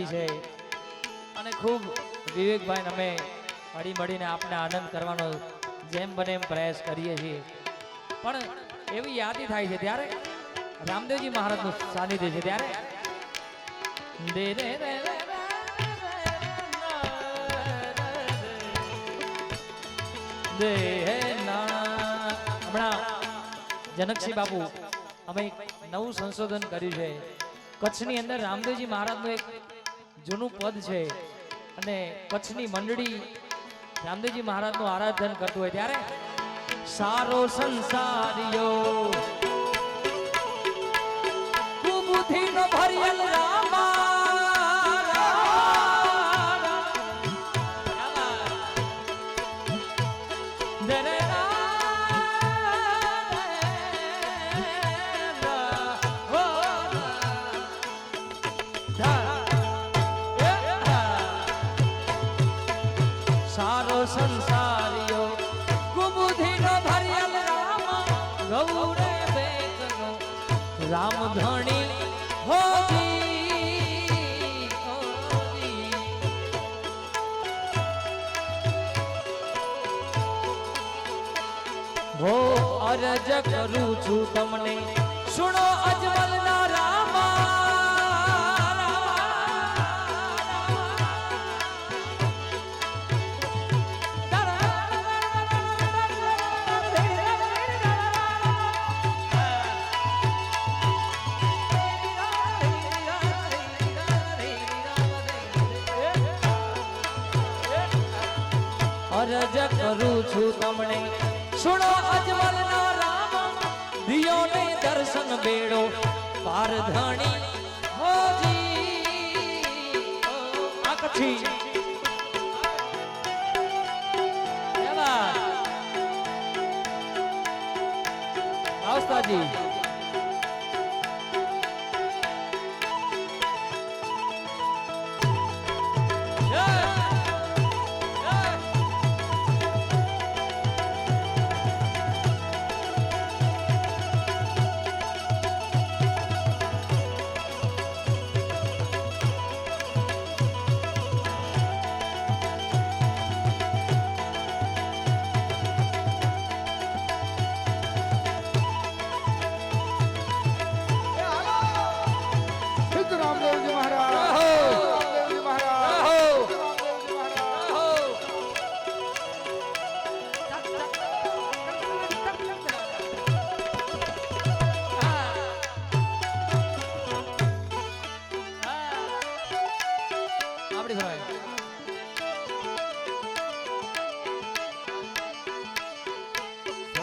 યાદી છે. અને ખૂબ વિવેકભાઈ, અમે હળી મળીને આપને આનંદ કરવાનો જેમ બને એમ પ્રયાસ કરીએ છીએ. પણ એવી યાદી થાય છે ત્યારે રામદેવજી મહારાજનું સાનિધ્ય છે ત્યારે. હમણાં જનકસિંહ બાપુ, અમે નવું સંશોધન કર્યું છે. કચ્છની અંદર રામદેવજી મહારાજનું એક જૂનું પદ છે. અને કચ્છની મંડળી રામદેવજી મહારાજનું આરાધન કરતું હોય ત્યારે સારો રામા દરે સારો કુબુધીનો ભરિયલ રામ ગૌરે બેકનો રામ ધણી હોજી હો અરજ કરું છું તમને. સુણો અજમલ ના રામા અરજ કરું છું તમને. સુણો અજમલ ના રામ દિયો ને દર્શન બેડો. પાર ધણી હોજી. કચ્છી આવસ્તાજી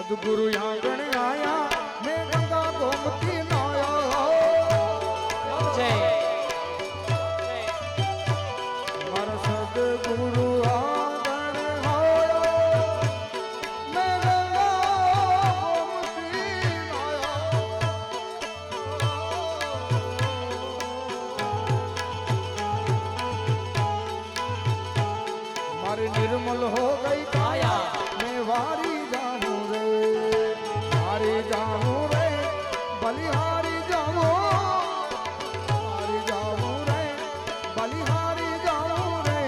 સદગુરુ આંગણ આયા મેં ગંગા ગોમતી નાયા છે મારા સદગુરુ આંગણ આયા મેં ગંગા ગોમતી નાયા મારી નિર્મલ હો ગઈ આયા मैं वारी जानू रे મારી જાવું રે, બલિહારી જાવું મારી જાવું રે, બલિહારી જાવું રે.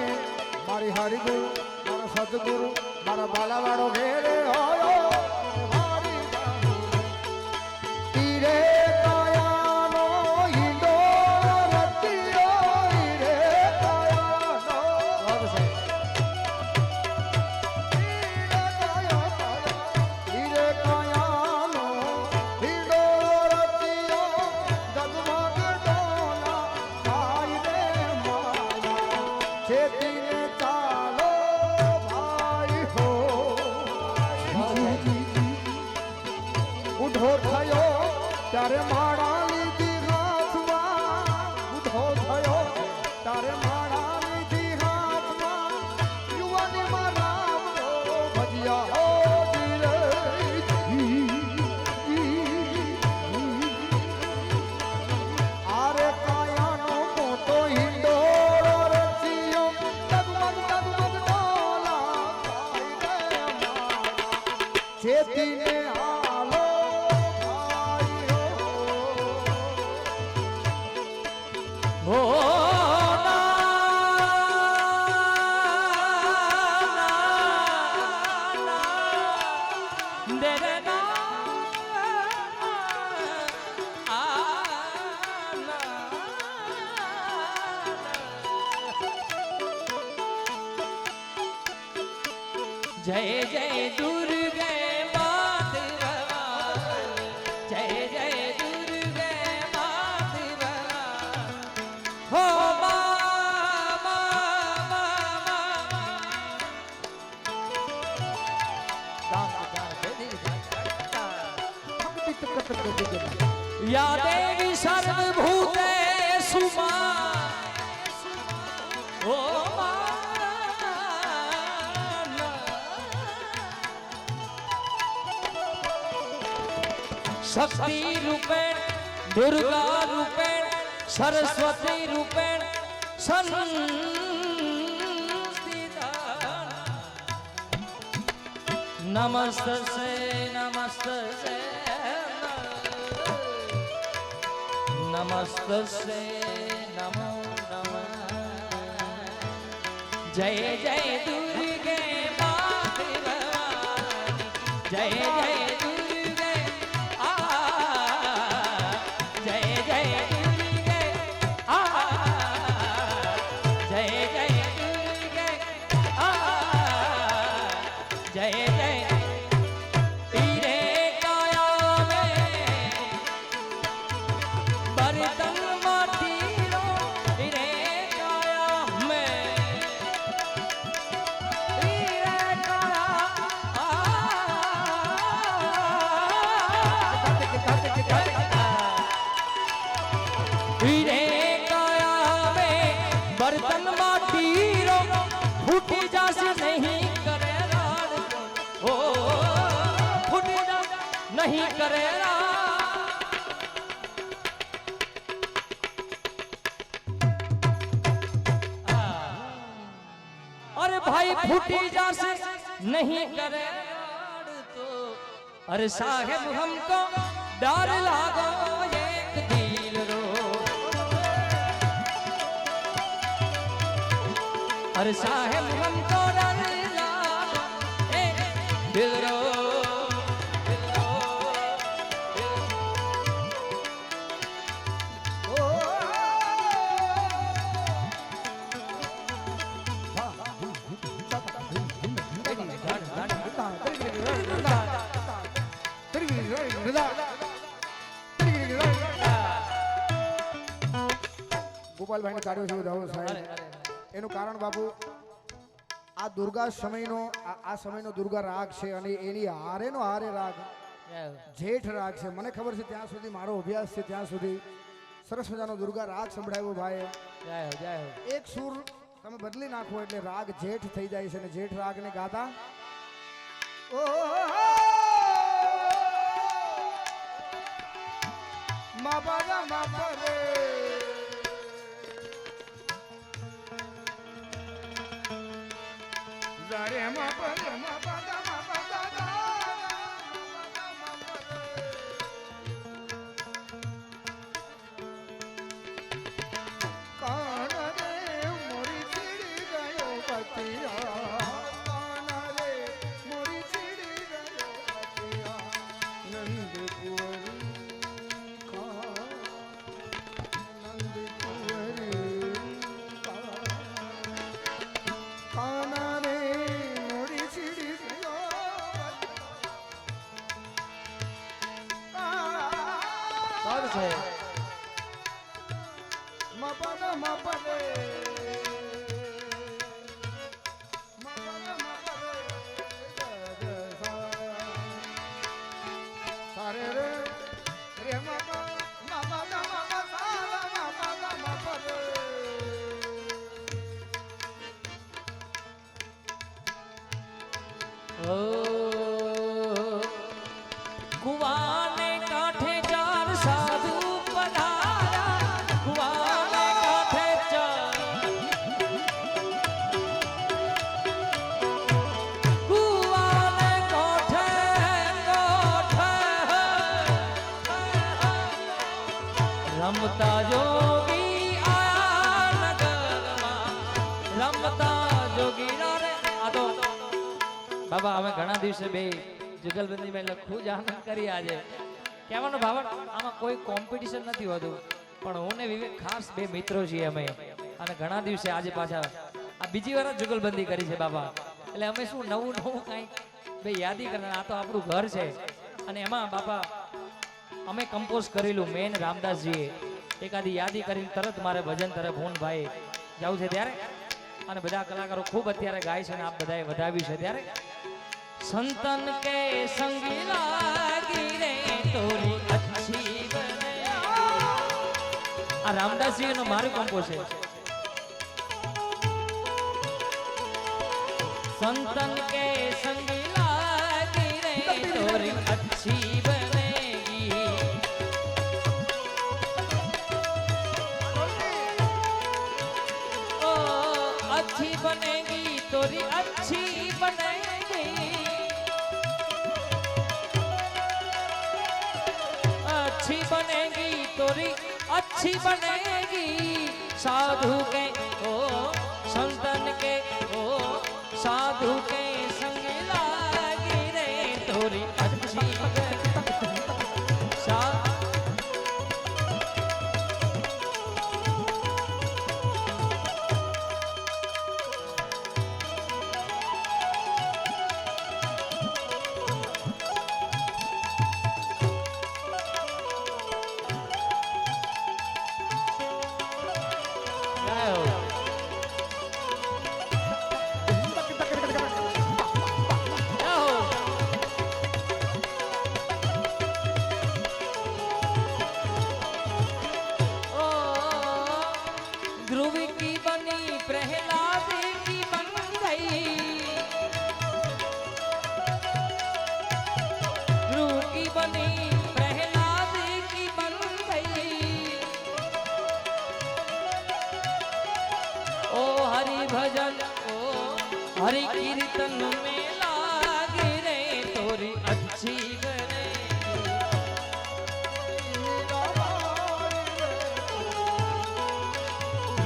મારી હરિગુરુ, મારા સદગુરુ, મારા બાલાવાળો ઘેરે હોય હારી બુઢો થયો, ત્યારે માળા લીધી હાથમાં. બુઢો થયો, ત્યારે માળા લીધી હાથમાં. યુવાનીમાં રામ ભજિયા જેતીને આ જય જય દુર્ગે માત. જય જય દુર્ગે માત. હો મા, શક્તિ રૂપેણ દુર્ગા રૂપેણ સરસ્વતી રૂપેણ નમસ્ત નમસ્તે નમસ્ત નમો નમ. જય જય દુર્ગે. જય જય રે કાયા. મેં બર્તન नहीं करे हाँ। अरे भाई फूटी जा से नहीं करे तो अरे साहेब हमको डर लागो, एक दिल रो। अरे साहेब ગોપાલભાઈને કાઢ્યો છે રાહુલ સાહેબ. એનું કારણ બાપુ આ દુર્ગા સમયનો આ સમયનો દુર્ગા રાગ છે અને એની હારે નો હારે રાગ. જેઠ રાગ છે. મને ખબર છે ત્યાં સુધી મારો અભ્યાસ છે ત્યાં સુધી. સરસ મજાનો દુર્ગા રાગ સંભળાવ્યો ભાઈ. એક સુર તમે બદલી નાખો એટલે રાગ જેઠ થઈ જાય છે અને જેઠ રાગને ગાતા. ઓ મા બાબા મા પરે જારે મા પરે સારું છે. મપન મપદે રમતા જોગી આયા નગરમાં. રમતા જોગી રે, આ તો બાબા, અમે ઘણા દિવસે બે જુગલબંધી મેં લખું જ આનંદ કરી આજે. કહેવાનો ભાવ, આમાં કોઈ કોમ્પિટિશન નથી હોતું. પણ હું ને વિવેક ખાસ બે મિત્રો છીએ અમે. અને ઘણા દિવસે આજે પાછા આ બીજી વાર જુગલબંધી કરી છે બાબા. એટલે અમે શું નવું નવું કાંઈ બે યાદી કરતા આ તો આપણું ઘર છે. અને એમાં બાપા અમે કમ્પોઝ કરેલું, મેન રામદાસજીએ. એકાદી યાદી કરીને તરત મારે ભજન તરફ હું ભાઈ જવું છે ત્યારે. અને બધા કલાકારો ખૂબ અત્યારે ગાય છે અને આપ બધાએ વધાવી છે ત્યારે. સંતન કે સંગી લાગી આ રામદાસજીનો મારું કંપો છે. સંતન કે સંગી લાગી अच्छी बनेगी साधु के ओ हरि कीर्तन में लागे रे तोरी अच्छी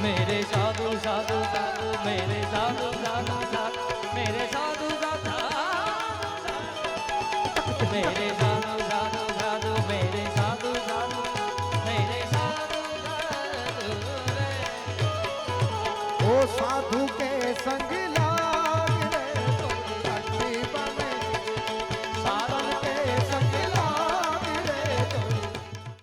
मेरे साधु साधु साधु, मेरे साधु साधु साधु। संगी